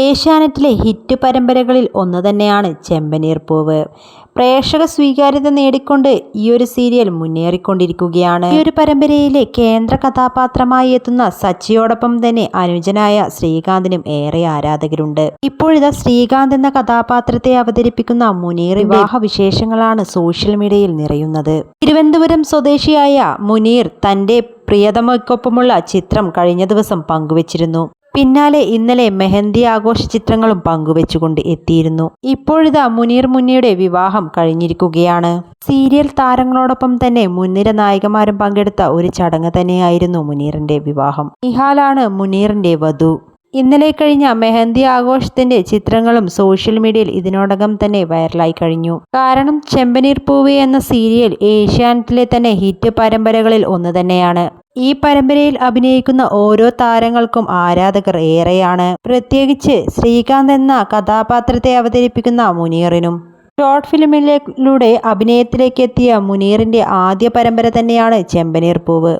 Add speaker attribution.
Speaker 1: ഏഷ്യാനെറ്റിലെ ഹിറ്റ് പരമ്പരകളിൽ ഒന്ന് തന്നെയാണ് ചെമ്പനീർ പൂവ്. പ്രേക്ഷക സ്വീകാര്യത നേടിക്കൊണ്ട് ഈ ഒരു സീരിയൽ മുന്നേറിക്കൊണ്ടിരിക്കുകയാണ്. ഈ ഒരു പരമ്പരയിലെ കേന്ദ്ര കഥാപാത്രമായി എത്തുന്ന സച്ചിയോടൊപ്പം തന്നെ അനുജനായ ശ്രീകാന്തിനും ഏറെ ആരാധകരുണ്ട്. ഇപ്പോഴിതാ ശ്രീകാന്ത് എന്ന കഥാപാത്രത്തെ അവതരിപ്പിക്കുന്ന മുനീർ വിവാഹ വിശേഷങ്ങളാണ് സോഷ്യൽ മീഡിയയിൽ നിറയുന്നത്. തിരുവനന്തപുരം സ്വദേശിയായ മുനീർ തന്റെ പ്രിയതമയ്ക്കൊപ്പമുള്ള ചിത്രം കഴിഞ്ഞ ദിവസം പങ്കുവച്ചിരുന്നു. പിന്നാലെ ഇന്നലെ മെഹന്തി ആഘോഷ ചിത്രങ്ങളും പങ്കുവെച്ചുകൊണ്ട് എത്തിയിരുന്നു. ഇപ്പോഴിതാ മുനീർ മുന്നിയുടെ വിവാഹം കഴിഞ്ഞിരിക്കുകയാണ്. സീരിയൽ താരങ്ങളോടൊപ്പം തന്നെ മുൻനിര നായികമാരും പങ്കെടുത്ത ഒരു ചടങ്ങ് തന്നെയായിരുന്നു മുനീറിന്റെ വിവാഹം. നിഹാലാണ് മുനീറിന്റെ വധു. ഇന്നലെ കഴിഞ്ഞ മെഹന്തി ആഘോഷത്തിന്റെ ചിത്രങ്ങളും സോഷ്യൽ മീഡിയയിൽ ഇതിനോടകം തന്നെ വൈറലായി കഴിഞ്ഞു. കാരണം ചെമ്പനീർ പൂവി എന്ന സീരിയൽ ഏഷ്യാനെറ്റിലെ തന്നെ ഹിറ്റ് പരമ്പരകളിൽ ഒന്ന് തന്നെയാണ്. ഈ പരമ്പരയിൽ അഭിനയിക്കുന്ന ഓരോ താരങ്ങൾക്കും ആരാധകർ ഏറെയാണ്. പ്രത്യേകിച്ച് ശ്രീകാന്ത് എന്ന കഥാപാത്രത്തെ അവതരിപ്പിക്കുന്ന മുനീറിനും. ഷോർട്ട് ഫിലിമിലൂടെ അഭിനയത്തിലേക്ക് എത്തിയ മുനീറിന്റെ ആദ്യ പരമ്പര തന്നെയാണ് ചെമ്പനീർ പൂവ്